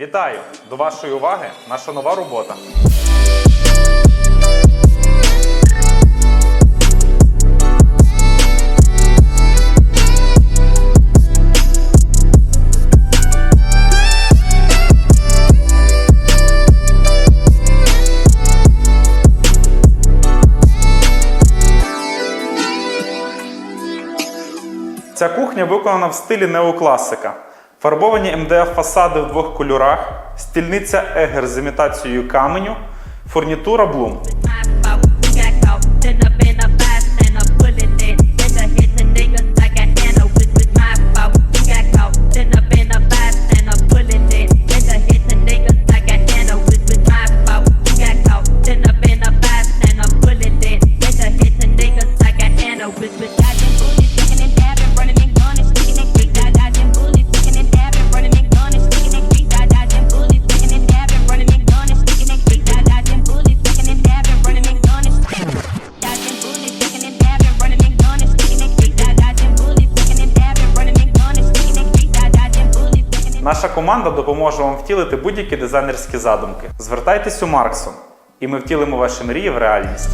Вітаю! До вашої уваги наша нова робота. Ця кухня виконана в стилі неокласика. Фарбовані МДФ фасади в двох кольорах, стільниця Егер з імітацією каменю, фурнітура Блум. Наша команда допоможе вам втілити будь-які дизайнерські задумки. Звертайтесь у Марксом, і ми втілимо ваші мрії в реальність.